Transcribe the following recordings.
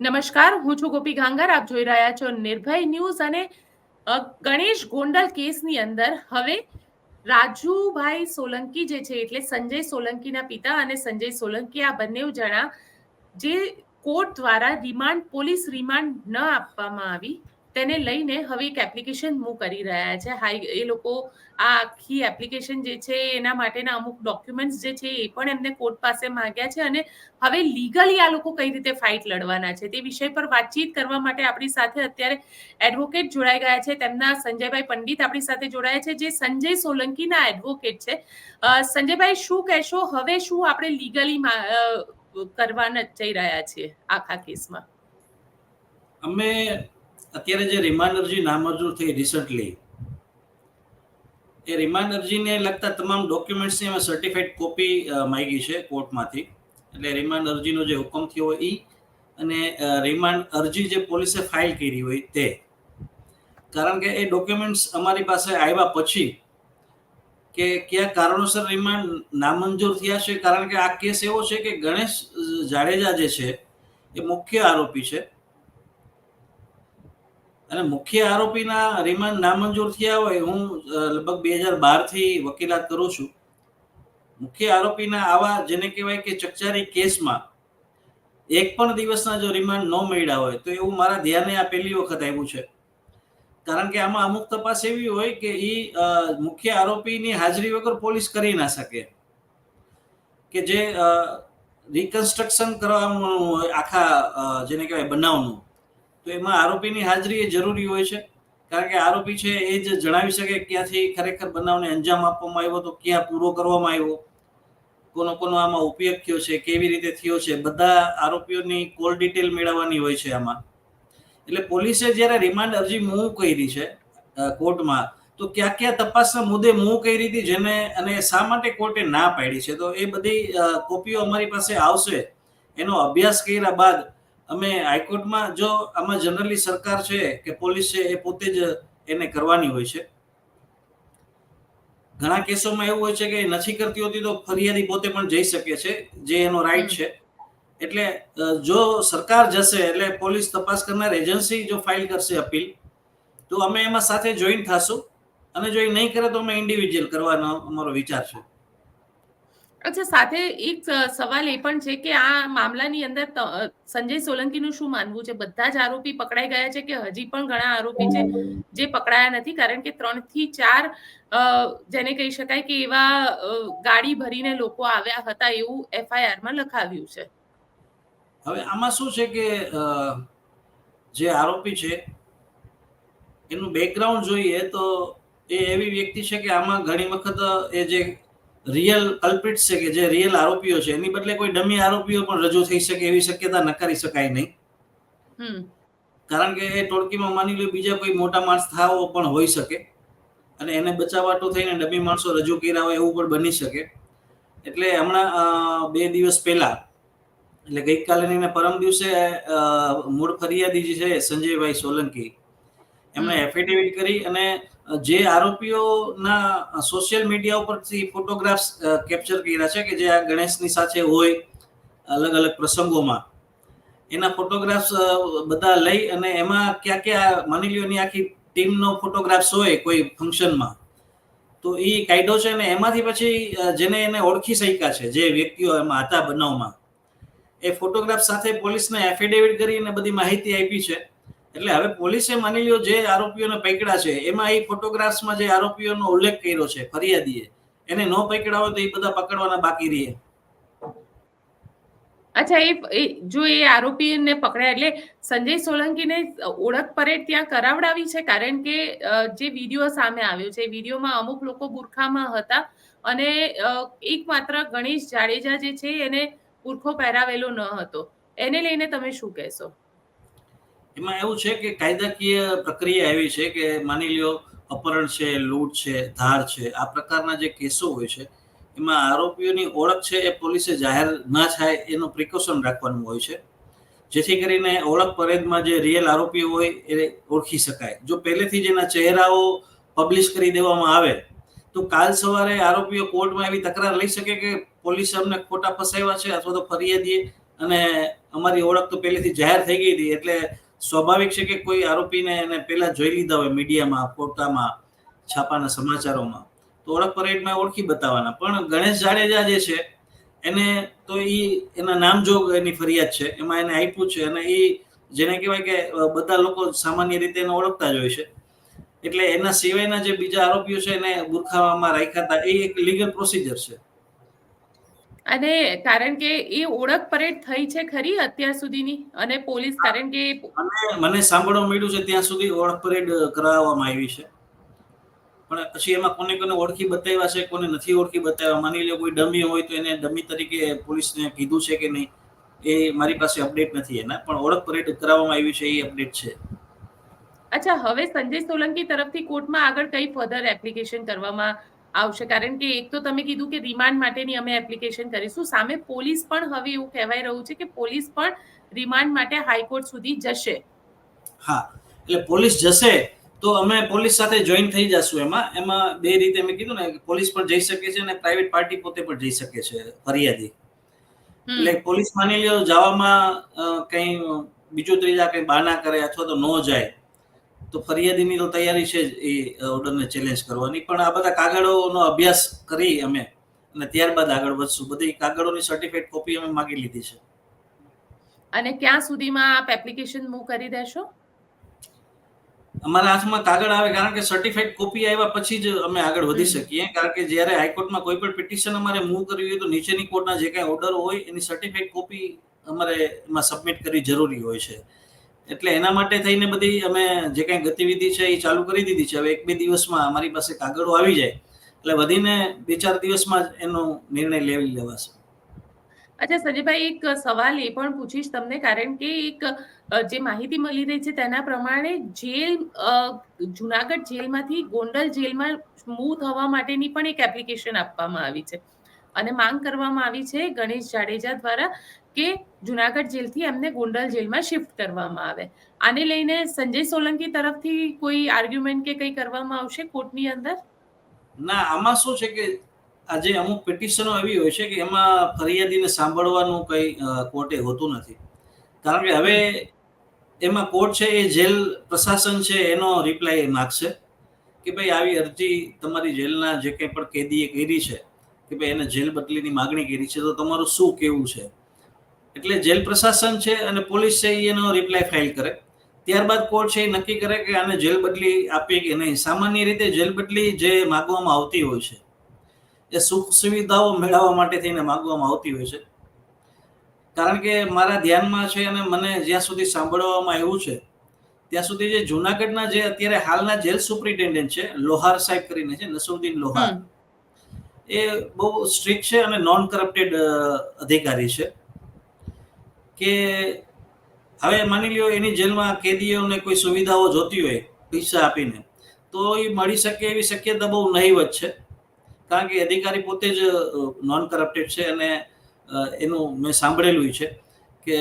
નમસ્કાર, હું છું ગોપી ગાંગર. આપ જોઈ રહ્યા છો નિર્ભય ન્યૂઝ અને ગણેશ ગોંડલ કેસની અંદર હવે રાજુભાઈ સોલંકી જે છે, એટલે સંજય સોલંકીના પિતા અને સંજય સોલંકી, આ બંને જણા જે કોર્ટ દ્વારા રિમાન્ડ, પોલીસ રિમાન્ડ ન આપવામાં આવી. તેને લઈને હવે એક એપ્લિકેશન મૂવ કરી રહ્યા છે. હાઈ એ લોકો આ આખી એપ્લિકેશન જે છે, એના માટેના અમુક ડોક્યુમેન્ટ્સ જે છે, એ પણ એમને કોર્ટ પાસે માંગ્યા છે અને હવે લીગલી આ લોકો કઈ રીતે ફાઇટ લડવાના છે તે વિષય પર વાતચીત કરવા માટે આપણી સાથે અત્યારે એડવોકેટ જોડાઈ ગયા છે. તેમના સંજયભાઈ પંડિત આપણી સાથે જોડાયા છે, જે સંજય સોલંકીના એડવોકેટ છે. સંજયભાઈ, શું કહેશો? હવે શું આપણે લીગલી કરવાના જઈ રહ્યા છીએ આખા કેસમાં? અમે અત્યારે જે રિમાન્ડ અરજી નામંજૂર થઈ રિસન્ટલી એ રિમાન્ડ અરજીને લગતા તમામ ડોક્યુમેન્ટ્સની અમે સર્ટિફાઈડ કોપી માંગી છે કોર્ટમાંથી. એટલે રિમાન્ડ અરજીનો જે હુકમ થયો હોય એ અને રિમાન્ડ અરજી જે પોલીસે ફાઇલ કરી હોય તે. કારણ કે એ ડોક્યુમેન્ટ્સ અમારી પાસે આવ્યા પછી કે કયા કારણોસર રિમાન્ડ નામંજૂર થયા છે? કારણ કે આ કેસ એવો છે કે ગણેશ જાડેજા જે છે, એ મુખ્ય આરોપી છે. અને મુખ્ય આરોપીના રિમાન્ડ નામંજૂર થયા હોય, હું લગભગ બે હજાર બારથી વકીલાત કરું છું. મુખ્ય આરોપીના આવા જેને કહેવાય કે ચકચારી કેસમાં એક પણ દિવસના જો રિમાન્ડ ન મળ્યા હોય, તો એવું મારા ધ્યાને આ પહેલી વખત આવ્યું છે. કારણ કે આમાં અમુક તપાસ એવી હોય કે એ મુખ્ય આરોપીની હાજરી વગર પોલીસ કરી ના શકે. કે જે રિકન્સ્ટ્રક્શન કરવાનું આખા જેને કહેવાય બનાવનું. તો એમાં આરોપીની હાજરી એ જરૂરી હોય છે. કારણ કે આરોપી છે એ જ જણાવી શકે ક્યાંથી ખરેખર બનાવને અંજામ આપવામાં આવ્યો તો ક્યાં પૂરો કરવામાં આવ્યો, કોનો કોનો આમાં ઉપયોગ થયો છે, કેવી રીતે થયો છે, બધા આરોપીઓની કોલ ડિટેલ મેળવવાની હોય છે આમાં. એટલે પોલીસે જ્યારે રિમાન્ડ અરજી મૂવ કરી છે કોર્ટમાં, તો ક્યાં ક્યાં તપાસના મુદ્દે મૂવ કરી હતી, જેને અને શા માટે કોર્ટે ના પાડી છે, તો એ બધી કોપીઓ અમારી પાસે આવશે. એનો અભ્યાસ કર્યા બાદ અમે હાઈકોર્ટમાં જો આમાં જનરલી સરકાર છે કે પોલીસ છે એ પોતે જ એને કરવાની હોય છે. ઘણા કેસોમાં એવું હોય છે કે નથી કરતી હોતી તો ફરિયાદી પોતે પણ જઈ શકે છે, જે એનો રાઈટ છે. એટલે જો સરકાર જશે, એટલે પોલીસ તપાસ કરનાર એજન્સી જો ફાઇલ કરશે અપીલ, તો અમે એમાં સાથે જોઈન થશું. અને જો એ નહીં કરે તો અમે ઇન્ડિવિજ્યુઅલ કરવાનો અમારો વિચાર છે. અચ્છા, સાથે એક સવાલ એ પણ છે કે આ મામલાની અંદર સંજય સોલંકીનું શું માનવું છે? બધા જ આરોપી પકડાઈ ગયા છે કે હજી પણ ઘણા આરોપી છે જે પકડાયા નથી? કારણ કે ત્રણથી ચાર જેને કહી શકાય કે એવા ગાડી ભરીને લોકો આવ્યા હતા એવું એફઆઈઆરમાં લખાવ્યું છે. હવે આમાં શું છે કે જે આરોપી છે, એનું બેકગ્રાઉન્ડ જોઈએ તો એ એવી વ્યક્તિ છે કે આમાં ઘણી વખત એ જે રિયલ કલ્પિટ છે કે જે રિયલ આરોપીઓ છે એની બદલે કોઈ ડમી આરોપીઓ પણ રજૂ થઈ શકે એવી શક્યતા નકારી શકાય નહીં. કારણ કે એ ટોળકીમાં માની લો બીજા કોઈ મોટા માણસ થાવો પણ હોઈ શકે. અને એને બચાવવાટું થઈને ડમી માણસો રજૂ કર્યા હોય એવું પણ બની શકે. એટલે હમણાં બે દિવસ પહેલા એટલે ગઈકાલે એને પરમ દિવસે મૂળ ફરિયાદી જે છે સંજયભાઈ સોલંકી એમણે એફિડેવિટ કરી અને જે આરોપીઓના સોશિયલ મીડિયા ઉપરથી ફોટોગ્રાફ્સ કેપ્ચર કર્યા છે કે જે આ ગણેશની સાથે હોય અલગ અલગ પ્રસંગોમાં. એના ફોટોગ્રાફ્સ બધા લઈ અને એમાં ક્યાં ક્યાં, માની લ્યો આખી ટીમનો ફોટોગ્રાફ્સ હોય કોઈ ફંક્શનમાં, તો એ કાયદો છે અને એમાંથી પછી જેને એને ઓળખી શક્યા છે, જે વ્યક્તિઓ એમાં હતા બનાવમાં, એ ફોટોગ્રાફ સાથે પોલીસને એફિડેવિટ કરી અને બધી માહિતી આપી છે. એટલે હવે પોલીસે માની લ્યો જે આરોપીઓને પકડ્યા છે, એમાં એ ફોટોગ્રાફ્સમાં જે આરોપીઓનો ઉલ્લેખ કર્યો છે, ફરિયાદીએ, એને ન પકડ્યા તો એ બધા પકડવાના બાકી રહે. અચ્છા, એ જો એ આરોપીને પકડ્યા એટલે સંજય સોલંકીને ઓળખ પરેડ ત્યાં કરાવડાવી છે, કારણ કે જે વીડિયો સામે આવ્યો છે વિડીયોમાં અમુક લોકો બુરખામાં હતા અને એક માત્ર ગણેશ જાડેજા જે છે એને બુરખો પહેરાવેલો ન હતો. એને લઈને તમે શું કહેશો? એમાં એવું છે કે કાયદાકીય પ્રક્રિયા એવી છે કે માની લ્યો અપહરણ છે, લૂંટ છે, ધાર છે, આ પ્રકારના જે કેસો હોય છે, એમાં આરોપીઓની ઓળખ છે એ પોલીસે જાહેર ન થાય એનું પ્રિકોશન રાખવાનું હોય છે. જેથી કરીને ઓળખ પરેડમાં જે રિયલ આરોપીઓ હોય એ ઓળખી શકાય. જો પહેલેથી જ એના ચહેરાઓ પબ્લિશ કરી દેવામાં આવે, તો કાલ સવારે આરોપીઓ કોર્ટમાં એવી તકરાર લઈ શકે કે પોલીસે અમને ખોટા ફસાવ્યા છે અથવા તો ફરિયાદીએ અને અમારી ઓળખ તો પહેલેથી જાહેર થઈ ગઈ હતી, એટલે સ્વાભાવિક છે કે કોઈ આરોપીને એને પહેલા જોઈ લીધા હોય મીડિયામાં, ફોટામાં, છાપાના સમાચારોમાં. તો ઓળખ પરેડમાં ઓળખી બતાવવાના. પણ ગણેશ જાડેજા જે છે, એને તો એ એના નામજોગ એની ફરિયાદ છે. એમાં એને આપ્યું છે અને એ જેને કહેવાય કે બધા લોકો સામાન્ય રીતે એને ઓળખતા જ હોય છે. એટલે એના સિવાયના જે બીજા આરોપીઓ છે એને બુરખાવામાં રાખ્યા હતા, એ એક લીગલ પ્રોસિજર છે. અને કારણ કે એ ઓળખ પરેડ થઈ છે ખરી અત્યાર સુધીની? અને પોલીસ કારણ કે મને સાંભળવા મળ્યું છે ત્યાં સુધી ઓળખ પરેડ કરાવવામાં આવી છે. પણ પછી એમાં કોને કોને ઓળખી બતાવ્યા છે કોને નથી ઓળખી બતાવ્યા? માની લો કોઈ ડમી હોય તો એને ડમી તરીકે પોલીસને કીધું છે કે નહીં? એ મારી પાસે અપડેટ નથી એના પણ ઓળખ પરેડ કરાવવામાં આવી છે એ અપડેટ છે. અચ્છા હવે સંજય સોલંકી તરફથી કોર્ટમાં આગળ કઈ ફર્ધર એપ્લિકેશન કરવામાં આવશે. કારણ કે એક તો તમે કીધું કે રિમાન્ડ માટેની અમે એપ્લિકેશન કરીશું. સામે પોલીસ પણ હવે એવું કહેવાય રહ્યું છે કે પોલીસ પણ રિમાન્ડ માટે હાઈકોર્ટ સુધી જશે. હા એટલે પોલીસ જશે તો અમે પોલીસ સાથે જોઈન થઈ જશું એમાં. એમાં બે રીતે મેં કીધું ને પોલીસ પણ જઈ શકે છે અને પ્રાઇવેટ પાર્ટી પોતે પણ જઈ શકે છે ફરિયાદી. એટલે પોલીસ માની લ્યો જવામાં કઈ કંઈ બીજું ત્રીજા કંઈ બાના કરે અથવા તો ન જાય તો ફરિયાદીની તો તૈયારી છે જ એ ઓર્ડરને ચેલેન્જ કરવાની. પણ આ બધા કાગળોનો અભ્યાસ કરી અમે. અને ત્યારબાદ આગળ વધશું. બધી કાગળોની સર્ટિફિકેટ કોપી અમે માગી લીધી છે. અને ક્યાં સુધીમાં આપ એપ્લિકેશન મૂવ કરી દેશો? અમારા હાથમાં કાગળ આવે કારણ કે સર્ટિફાઈડ કોપી આવ્યા પછી જ અમે આગળ વધી શકીએ. કારણ કે જ્યારે હાઈકોર્ટમાં કોઈ પણ પિટિશન અમારે મૂવ કરવી હોય તો નીચેની કોર્ટના જે કાંઈ ઓર્ડર હોય એની સર્ટિફાઈડ કોપી અમારે એમાં સબમિટ કરવી જરૂરી હોય છે. એટલે એના માટે થઈને બધી અમે જે કાંઈ ગતિવિધિ છે એ ચાલુ કરી દીધી છે. હવે એક બે દિવસમાં અમારી પાસે કાગળો આવી જાય, એટલે વધીને બે ચાર દિવસમાં જ એનો નિર્ણય લેવી લેવાશે. અચ્છા સંજયભાઈ એક સવાલ એ પણ પૂછીશ તમને, કારણ કે એક જે માહિતી મળી રહી છે તેના પ્રમાણે જેલ જુનાગઢ જેલમાંથી ગોંડલ જેલમાં મૂવ થવા માટેની પણ એક એપ્લિકેશન આપવામાં આવી છે. અને માંગ કરવામાં આવી છે ગણેશ જાડેજા દ્વારા કે જુનાગઢ જેલથી એમને ગોંડલ જેલમાં શિફ્ટ કરવામાં આવે. આને લઈને સંજય સોલંકી તરફથી કોઈ આર્ગ્યુમેન્ટ કે કંઈ કરવામાં આવશે કોર્ટની અંદર? ના, આમાં શું છે કે આજે અમુક પિટિશનો એવી હોય છે કે એમાં ફરિયાદીને સાંભળવાનું કંઈ કોર્ટે હોતું નથી. કારણ કે હવે એમાં કોર્ટ છે, એ જેલ પ્રશાસન છે, એનો રિપ્લાય માગશે કે ભાઈ આવી અરજી તમારી જેલના જે કંઈ પણ કેદીએ કરી છે કે ભાઈ એને જેલ બદલીની માગણી કરી છે, તો તમારું શું કેવું છે? એટલે જેલ પ્રશાસન છે અને પોલીસ છે એનો રિપ્લાય ફાઇલ કરે. ત્યારબાદ કોર્ટ છે એ નક્કી કરે કે આને જેલ બદલી આપીએ કે નહીં. સામાન્ય રીતે જેલ બદલી જે માગવામાં આવતી હોય છે, એ સુખ સુવિધાઓ મેળવવા માટે થઈને માગવામાં આવતી હોય છે. કારણ કે મારા ધ્યાનમાં છે અને મને જ્યાં સુધી સાંભળવામાં આવ્યું છે, ત્યાં સુધી જે જુનાગઢના જે અત્યારે હાલના જેલ સુપ્રિન્ટેન્ડન્ટ છે, લોહાર સાહેબ કરીને છે, નસરુદ્દીન લોહાર. એ બહુ સ્ટ્રિક્ટ છે અને નોન કરપ્ટેડ અધિકારી છે. કે હવે માની લ્યો એની જેલમાં કેદીઓને કોઈ સુવિધાઓ જોતી હોય, પૈસા આપીને, તો એ મળી શકે એવી શક્યતા બહુ નહીવત છે. કારણ કે અધિકારી પોતે જ નોન કરપ્ટેડ છે અને એનું મેં સાંભળેલું છે કે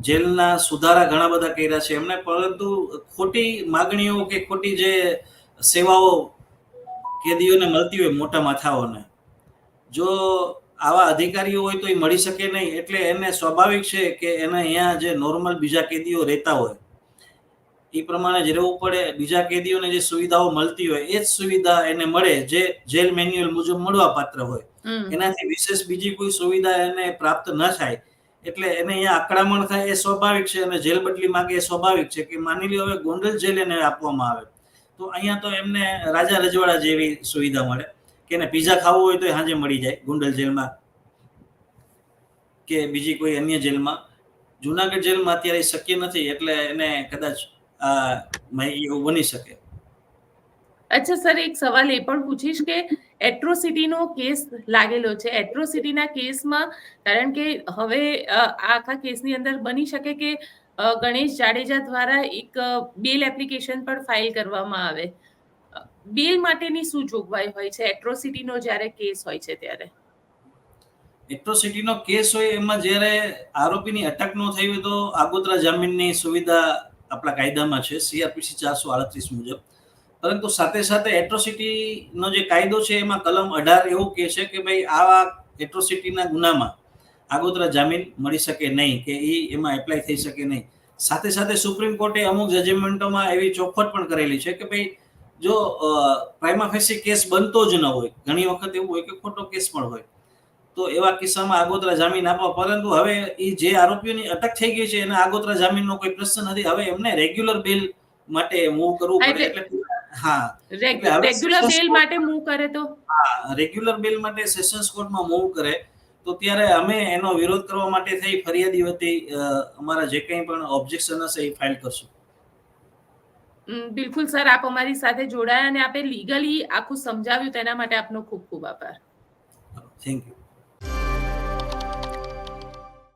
જેલના સુધારા ઘણા બધા કર્યા છે એમને, પરંતુ ખોટી માગણીઓ કે ખોટી જે સેવાઓ કેદીઓને મળતી હોય મોટા માથાઓને જો આવા અધિકારીઓ હોય તો એ મળી શકે નહીં. એટલે એને સ્વાભાવિક છે કે એને અહીંયા જે નોર્મલ બીજા કેદીઓ રહેતા હોય એ પ્રમાણે જ રહેવું પડે. બીજા કેદીઓને જે સુવિધાઓ મળતી હોય એ જ સુવિધા એને મળે જે જેલ મેન્યુઅલ મુજબ મળવા પાત્ર હોય એનાથી વિશેષ બીજી કોઈ સુવિધા એને પ્રાપ્ત ન થાય. એટલે એને અહીંયા આક્રમણ થાય એ સ્વાભાવિક છે અને જેલ બદલી માંગે એ સ્વાભાવિક છે કે માની લ્યો હવે ગોંડલ જેલ એને આપવામાં આવે. તો અહીંયા તો એમને રાજા રજવાડા જેવી સુવિધા મળે. કે એને પીઝા ખાવું હોય તો સાંજે મળી જાય ગુંડલ જેલમાં કે બીજી કોઈ અન્ય જેલમાં. જુનાગઢ જેલમાં અત્યારે શક્ય નથી એટલે એને કદાચ માહિતી એવું બની શકે. અચ્છા, સર, એક સવાલ એ પણ પૂછીશ કે એટ્રોસિટીનો કેસ લાગેલો છે. એટ્રોસિટીના કેસમાં કારણ કે હવે આખા કેસની અંદર બની શકે કે ગણેશ જાડેજા દ્વારા એક બેલ એપ્લિકેશન પણ ફાઇલ કરવામાં આવે. બેલ માટેની શું જોગવાઈ હોય છે? એટ્રોસિટીનો જ્યારે કેસ હોય છે ત્યારે. એટ્રોસિટીનો કેસ હોય એમાં જ્યારે આરોપીની અટક ન થઈ હોય તો આગોતરા જામીનની સુવિધા આપણા કાયદામાં છે, સીઆરપીસી ચારસો આડત્રીસ મુજબ. પરંતુ સાથે સાથે એટ્રોસિટીનો જે કાયદો છે એમાં કલમ અઢાર એવું કહે છે કે ભાઈ આવા એટ્રોસિટીના ગુનામાં આગોતરા જામીન મળી શકે નહીં, કે એ એમાં એપ્લાય થઈ શકે નહીં. સાથે સાથે સુપ્રીમ કોર્ટે અમુક જજમેન્ટોમાં એવી ચોખવટ પણ કરેલી છે કે ભાઈ જો પ્રાઇમા ફેસી કેસ બનતો જ ન હોય ઘણી વખત એવું હોય કે ખોટો કેસ પણ હોય તો એવા કિસ્સામાં આગોતરા જામીન આપવા પરંતુ હવે એ જે આરોપીઓની અટક થઈ ગઈ છે એના આગોતરા જામીનનો કોઈ પ્રશ્ન નથી. હવે એમને રેગ્યુલર બેલ માટે મૂવ કરવું પડે એટલે હા. રેગ્યુલર બેલ માટે મૂવ કરે તો? રેગ્યુલર બેલ માટે સેશન્સ કોર્ટમાં મૂવ કરે. તો ત્યારે અમે એનો વિરોધ કરવા માટે થઈ ફરિયાદી વતી અમારા જે કંઈ પણ ઓબ્જેક્શન હશે એ ફાઇલ કરશું. બિલકુલ સર, આપ અમારી સાથે જોડાયા અને આપે લીગલી આખું સમજાવ્યું, તેના માટે આપનો ખૂબ ખૂબ આભાર. Thank you